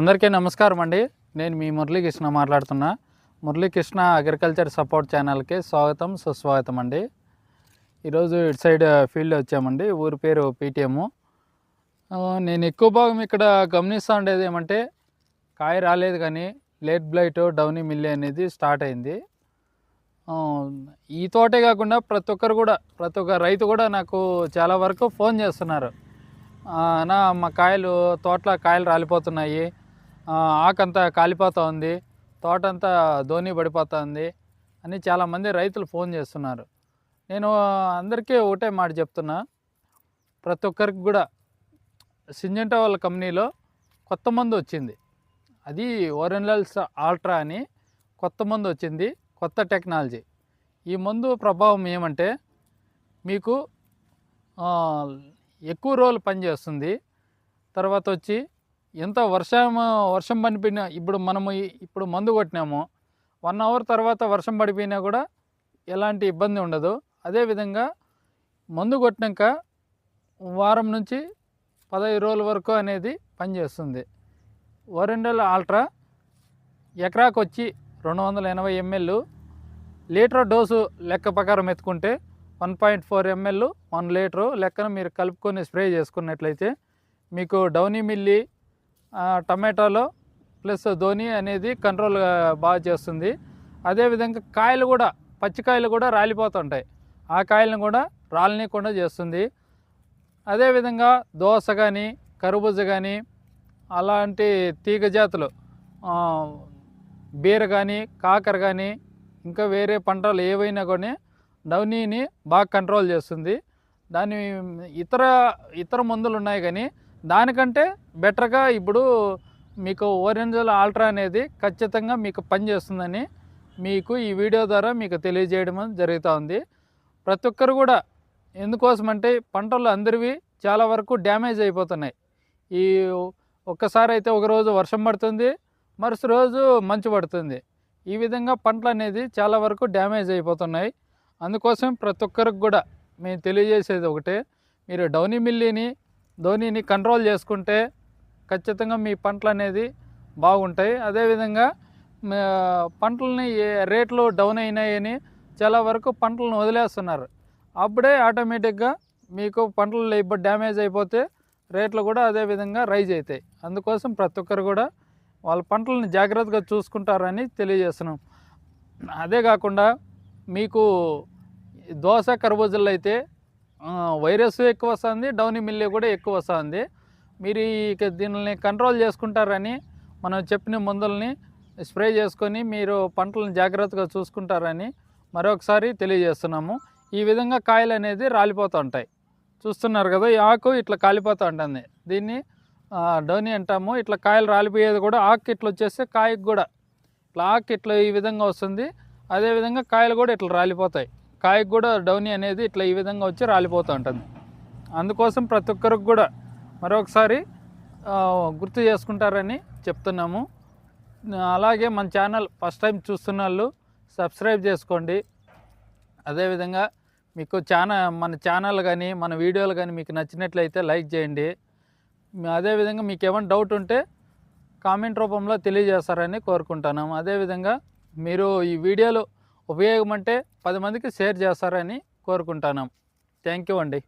అందరికీ నమస్కారం అండి. నేను మీ మురళీకృష్ణ మాట్లాడుతున్నా. మురళీకృష్ణ అగ్రికల్చర్ సపోర్ట్ ఛానల్కి స్వాగతం సుస్వాగతం అండి. ఈరోజు ఇటు సైడ్ ఫీల్డ్ వచ్చామండి. ఊరి పేరు పీటీఎము నేను ఎక్కువ భాగం ఇక్కడ గమనిస్తూ ఉండేది ఏమంటే కాయ రాలేదు కానీ లేట్ బ్లైట్ డౌనీ మిల్లీ అనేది స్టార్ట్ అయింది. ఈ తోటే కాకుండా ప్రతి ఒక్కరు కూడా ప్రతి ఒక్క రైతు కూడా నాకు చాలా వరకు ఫోన్ చేస్తున్నారు. నా మా కాయలు తోటలో కాయలు రాలిపోతున్నాయి. ఆకంతా కాలిపోతూ ఉంది తోట అంతా ధోని పడిపోతుంది అని చాలామంది రైతులు ఫోన్ చేస్తున్నారు. నేను అందరికీ ఒకటే మాట చెప్తున్నా ప్రతి ఒక్కరికి కూడా సింజంటా వాళ్ళ కంపెనీలో కొత్త మందు వచ్చింది. అది ఓరెన్లల్స్ ఆల్ట్రా అని కొత్త మందు వచ్చింది కొత్త టెక్నాలజీ. ఈ మందు ప్రభావం ఏమంటే మీకు ఎక్కువ రోజులు పనిచేస్తుంది తర్వాత వచ్చి ఎంత వర్షం వర్షం పడిపోయిన ఇప్పుడు మనము ఇప్పుడు మందు కొట్టినాము. వన్ అవర్ తర్వాత వర్షం పడిపోయినా కూడా ఎలాంటి ఇబ్బంది ఉండదు. అదేవిధంగా మందు కొట్టినాక వారం నుంచి పదహైదు రోజుల వరకు అనేది పనిచేస్తుంది. వరండల్ ఆల్ట్రా ఎకరాకు వచ్చి రెండు వందల ఎనభై ఎంఎల్ లీటర్ డోసు లెక్క ప్రకారం ఎత్తుకుంటే one point four ml one litre లెక్కన మీరు కలుపుకొని స్ప్రే చేసుకున్నట్లయితే మీకు డౌనీ మిల్లి టమాటాలో ప్లస్ ధోని అనేది కంట్రోల్ బాగా చేస్తుంది. అదేవిధంగా కాయలు కూడా పచ్చికాయలు కూడా రాలిపోతుంటాయి. ఆ కాయలను కూడా రాలనీయకుండా చేస్తుంది. అదేవిధంగా దోస కానీ కర్బూజ కానీ అలాంటి తీగ జాతులు బీర కానీ కాకర కానీ ఇంకా వేరే పంటలు ఏవైనా కానీ డౌనీని బాగా కంట్రోల్ చేస్తుంది. దాని ఇతర ఇతర మందులు ఉన్నాయి కానీ దానికంటే బెటర్గా ఇప్పుడు మీకు ఓరెంజల్ ఆల్ట్రా అనేది ఖచ్చితంగా మీకు పనిచేస్తుందని మీకు ఈ వీడియో ద్వారా మీకు తెలియజేయడం జరుగుతూ ఉంది. ప్రతి ఒక్కరు కూడా ఎందుకోసమంటే పంటలు అందరివి చాలా వరకు డ్యామేజ్ అయిపోతున్నాయి. ఈ ఒక్కసారి అయితే ఒక రోజు వర్షం పడుతుంది మరుసటి రోజు మంచు పడుతుంది. ఈ విధంగా పంటలు అనేది చాలా వరకు డ్యామేజ్ అయిపోతున్నాయి. అందుకోసం ప్రతి ఒక్కరికి కూడా మేము తెలియజేసేది ఒకటే మీరు డౌనీ మిల్లీని ధోనిని కంట్రోల్ చేసుకుంటే ఖచ్చితంగా మీ పంటలు అనేది బాగుంటాయి. అదేవిధంగా పంటలని ఏ రేట్లు డౌన్ అయినాయని చాలా వరకు పంటలను వదిలేస్తున్నారు. అప్పుడే ఆటోమేటిక్గా మీకు పంటలు ఇప్పుడు డ్యామేజ్ అయిపోతే రేట్లు కూడా అదే విధంగా రైజ్ అవుతాయి అందుకోసం ప్రతి ఒక్కరు కూడా వాళ్ళ పంటలను జాగ్రత్తగా చూసుకుంటారని తెలియజేస్తున్నాం. అదే కాకుండా మీకు దోశ కర్బూజల్లో అయితే వైరస్ ఎక్కువ వస్తుంది డౌనీ మిల్లీ కూడా ఎక్కువ వస్తుంది. మీరు ఇక దీనిని కంట్రోల్ చేసుకుంటారని మనం చెప్పిన మందుల్ని స్ప్రే చేసుకొని మీరు పంటలను జాగ్రత్తగా చూసుకుంటారని మరొకసారి తెలియజేస్తున్నాము. ఈ విధంగా కాయలు అనేది రాలిపోతూ ఉంటాయి. చూస్తున్నారు కదా ఈ ఆకు ఇట్లా కాలిపోతూ ఉంటుంది. దీన్ని డోని అంటాము. ఇట్లా కాయలు రాలిపోయేది కూడా ఆకు ఇట్లా వచ్చేస్తే కాయకు కూడా. ఇట్లా ఆకు ఇట్లా ఈ విధంగా వస్తుంది. అదేవిధంగా కాయలు కూడా ఇట్లా రాలిపోతాయి. కాయకు కూడా డౌని అనేది ఇట్లా ఈ విధంగా వచ్చి రాలిపోతూ ఉంటుంది. అందుకోసం ప్రతి ఒక్కరికి కూడా మరొకసారి గుర్తు చేసుకుంటారని చెప్తున్నాము. అలాగే మన ఛానల్ ఫస్ట్ టైం చూస్తున్న వాళ్ళు సబ్స్క్రైబ్ చేసుకోండి. అదేవిధంగా మీకు ఛానల్ మన ఛానల్ కానీ మన వీడియోలు కానీ మీకు నచ్చినట్లయితే లైక్ చేయండి. అదేవిధంగా మీకు ఏమైనా డౌట్ ఉంటే కామెంట్ రూపంలో తెలియజేస్తారని కోరుకుంటున్నాము అదేవిధంగా మీరు ఈ వీడియోలు ఉపయోగం అంటే పది మందికి షేర్ చేస్తారని కోరుకుంటున్నాం. థ్యాంక్ యూ అండి.